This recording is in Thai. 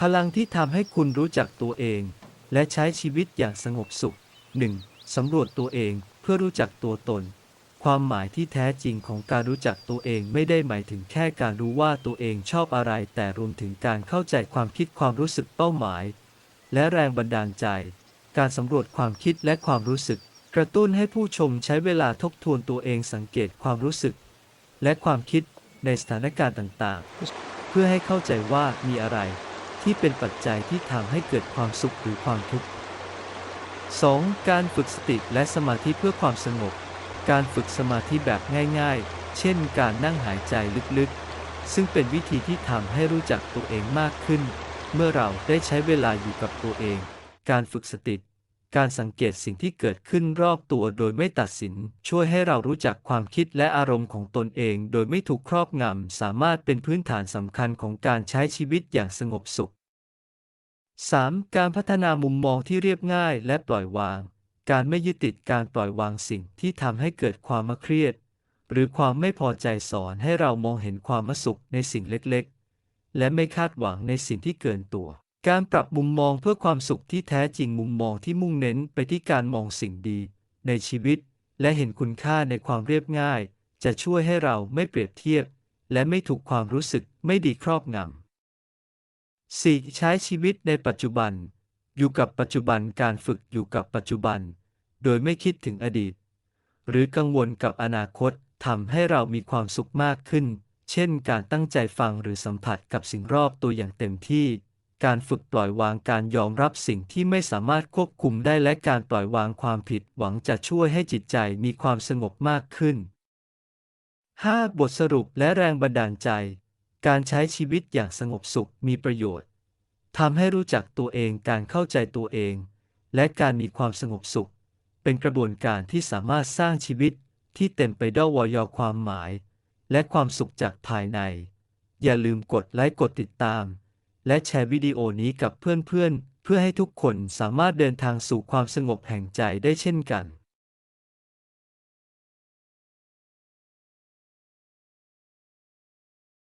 พลังที่ทำให้คุณรู้จักตัวเอง และใช้ชีวิตอย่างสงบสุข 1. สำรวจตัวเองเพื่อรู้จักตัวตน ความหมายที่แท้จริงของการรู้จักตัวเองไม่ได้หมายถึงแค่การรู้ว่าตัวเองชอบอะไร แต่รวมถึงการเข้าใจความคิดความรู้สึกเป้าหมาย และแรงบันดาลใจ การสำรวจความคิดและความรู้สึก กระตุ้นให้ผู้ชมใช้เวลาทบทวนตัวเองสังเกตความรู้สึก และความคิดในสถานการณ์ต่างๆ เพื่อให้เข้าใจว่ามีอะไร ที่เป็นปัจจัยที่ทำให้เกิดความสุขหรือความทุกข์ 2. การฝึกสติและสมาธิเพื่อความสงบ การฝึกสมาธิแบบง่ายๆ เช่น การนั่งหายใจลึกๆ ซึ่งเป็นวิธีที่ทำให้รู้จักตัวเองมากขึ้น เมื่อเราได้ใช้เวลาอยู่กับตัวเอง การฝึกสติ การสังเกตสิ่งที่เกิดขึ้นรอบตัวโดยไม่ตัดสิน ช่วยให้เรารู้จักความคิดและอารมณ์ของตนเอง โดยไม่ถูกครอบงำ สามารถเป็นพื้นฐานสำคัญของการใช้ชีวิตอย่างสงบสุข 3. การพัฒนามุมมองที่เรียบง่ายและปล่อยวาง การไม่ยึดติดการปล่อยวางสิ่งที่ทำให้เกิดความมเครียด หรือความไม่พอใจสอนให้เรามองเห็นความมสุขในสิ่งเล็กๆ และไม่คาดหวังในสิ่งที่เกินตัว การปรับมุมมองเพื่อความสุขที่แท้จริงมุมมองที่มุ่งเน้นไปที่การมองสิ่งดี ในชีวิต และเห็นคุณค่าในความเรียบง่าย จะช่วยให้เราไม่เปรียบเทียบ และไม่ถูกความรู้สึกไม่ดีครอบงำ 4. ใช้ชีวิตในปัจจุบัน อยู่กับปัจจุบันการฝึกอยู่กับปัจจุบัน โดยไม่คิดถึงอดีต หรือกังวลกับอนาคตทำให้เรามีความสุขมากขึ้น เช่น การตั้งใจฟังหรือสัมผัสกับสิ่งรอบตัวอย่างเต็มที่ การฝึกปล่อยวางการยอมรับสิ่งที่ไม่สามารถควบคุมได้และการปล่อยวางความผิดหวังจะช่วยให้จิตใจมีความสงบมากขึ้น 5. บทสรุปและแรงบันดาลใจ การใช้ชีวิตอย่างสงบสุขมีประโยชน์ทำให้รู้จักตัวเองการเข้าใจตัวเอง และการมีความสงบสุข เป็นกระบวนการที่สามารถสร้างชีวิตที่เต็มไปด้วยวอยอความหมาย และความสุขจากภายใน อย่าลืมกดไลค์กดติดตาม และแชร์วิดีโอนี้กับเพื่อนๆเพื่อให้ทุกคนสามารถเดินทางสู่ความสงบแห่งใจได้เช่นกัน